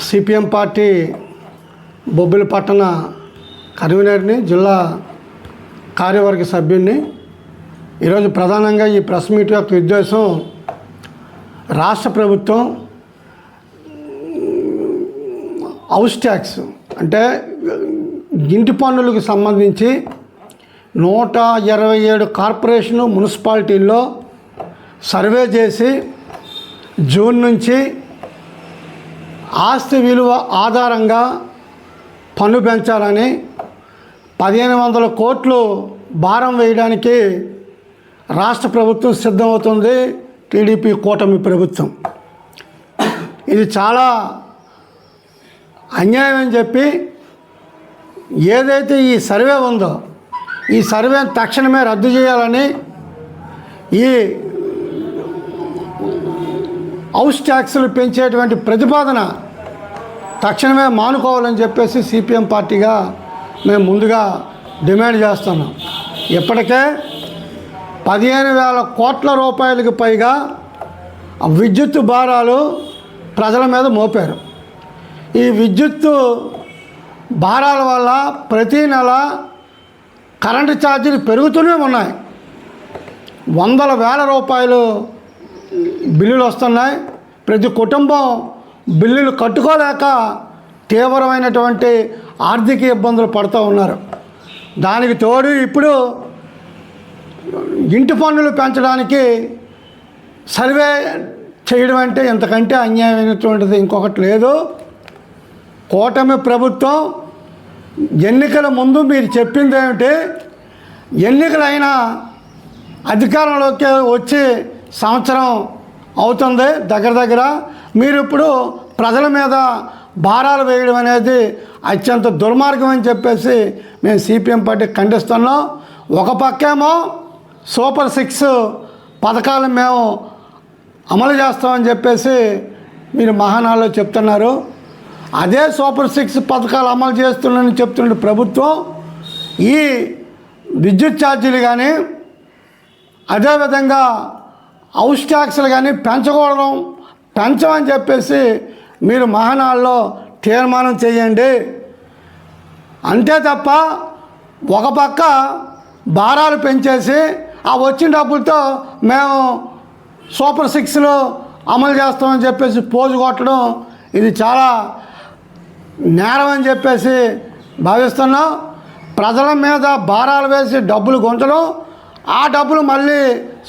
CPM party Bobbili పట్టణ కన్వీనర్ని జిల్లా కార్యవర్గ సభ్యుడిని ఈరోజు ప్రధానంగా ఈ ప్రెస్ మీట్ యొక్క ఉద్దేశం రాష్ట్ర ప్రభుత్వం హౌస్ ట్యాక్స్ అంటే ఇంటి పన్నులకు సంబంధించి నూట ఇరవై ఏడు కార్పొరేషను మున్సిపాలిటీల్లో సర్వే చేసి జూన్ నుంచి ఆస్తి విలువ ఆధారంగా పన్ను పెంచాలని పదిహేను వందల కోట్లు భారం వేయడానికి రాష్ట్ర ప్రభుత్వం సిద్ధమవుతుంది టీడీపీ కూటమి ప్రభుత్వం. ఇది చాలా అన్యాయం అని చెప్పి ఏదైతే ఈ సర్వే ఉందో ఈ సర్వేను తక్షణమే రద్దు చేయాలని ఈ హౌస్ ట్యాక్సులు పెంచేటువంటి ప్రతిపాదన తక్షణమే మానుకోవాలని చెప్పేసి సిపిఎం పార్టీగా మేము ముందుగా డిమాండ్ చేస్తున్నాం. ఇప్పటికే పదిహేను వేల కోట్ల రూపాయలకు పైగా విద్యుత్ భారాలు ప్రజల మీద మోపారు. ఈ విద్యుత్ భారాల వల్ల ప్రతీ నెల కరెంటు ఛార్జీలు పెరుగుతూనే ఉన్నాయి. వందల వేల రూపాయలు బిల్లులు వస్తున్నాయి. ప్రతి కుటుంబం బిల్లులు కట్టుకోలేక తీవ్రమైనటువంటి ఆర్థిక ఇబ్బందులు పడుతూ ఉన్నారు. దానికి తోడు ఇప్పుడు ఇంటి పన్నులు పెంచడానికి సర్వే చేయడం అంటే ఇంతకంటే అన్యాయమైనటువంటిది ఇంకొకటి లేదు. కూటమి ప్రభుత్వం ఎన్నికల ముందు మీరు చెప్పింది ఏమిటి? ఎన్నికలైన అధికారంలోకి వచ్చి సంవత్సరం అవుతుంది. దగ్గర దగ్గర మీరు ఇప్పుడు ప్రజల మీద భారాలు వేయడం అనేది అత్యంత దుర్మార్గం అని చెప్పేసి మేము సిపిఎం పార్టీ ఖండిస్తున్నాం. ఒక పక్కేమో సూపర్ సిక్స్ పథకాలు మేము అమలు చేస్తామని చెప్పేసి మీరు మహానాల్లో చెప్తున్నారు. అదే సూపర్ సిక్స్ పథకాలు అమలు చేస్తున్నారని చెప్తున్న ప్రభుత్వం ఈ విద్యుత్ ఛార్జీలు కానీ అదేవిధంగా హౌస్ ట్యాక్స్లు కానీ పెంచకూడదు. పెంచమని చెప్పేసి మీరు మహానాల్లో తీర్మానం చేయండి. అంతే తప్ప ఒక పక్క భారాలు పెంచేసి ఆ వచ్చిన డబ్బులతో మేము సూపర్ సిక్స్లో అమలు చేస్తామని చెప్పేసి పోజు కొట్టడం ఇది చాలా నేరం అని చెప్పేసి భావిస్తున్నాం. ప్రజల మీద భారాలు వేసి డబ్బులు గుంచడం ఆ డబ్బులు మళ్ళీ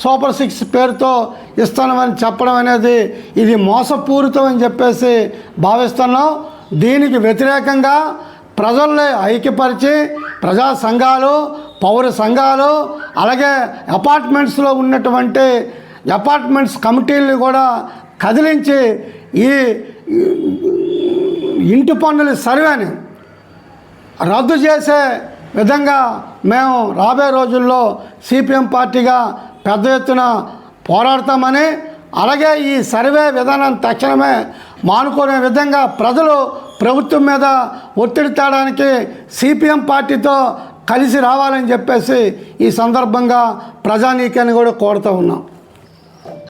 సూపర్ సిక్స్ పేరుతో ఇస్తామని చెప్పడం అనేది ఇది మోసపూరితం అని చెప్పేసి భావిస్తున్నాం. దీనికి వ్యతిరేకంగా ప్రజల్ని ఐక్యపరిచి ప్రజా సంఘాలు పౌర సంఘాలు అలాగే అపార్ట్మెంట్స్లో ఉన్నటువంటి అపార్ట్మెంట్స్ కమిటీలను కూడా కదిలించి ఈ ఇంటి పన్నుల సర్వేని రద్దు చేసే విధంగా మేము రాబోయే రోజుల్లో సిపిఎం పార్టీగా పెద్ద ఎత్తున పోరాడతామని అలాగే ఈ సర్వే విధానం తక్షణమే మానుకునే విధంగా ప్రజలు ప్రభుత్వం మీద ఒత్తిడి తేడానికి సిపిఎం పార్టీతో కలిసి రావాలని చెప్పేసి ఈ సందర్భంగా ప్రజానీకాన్ని కూడా కోరుతూ ఉన్నాం.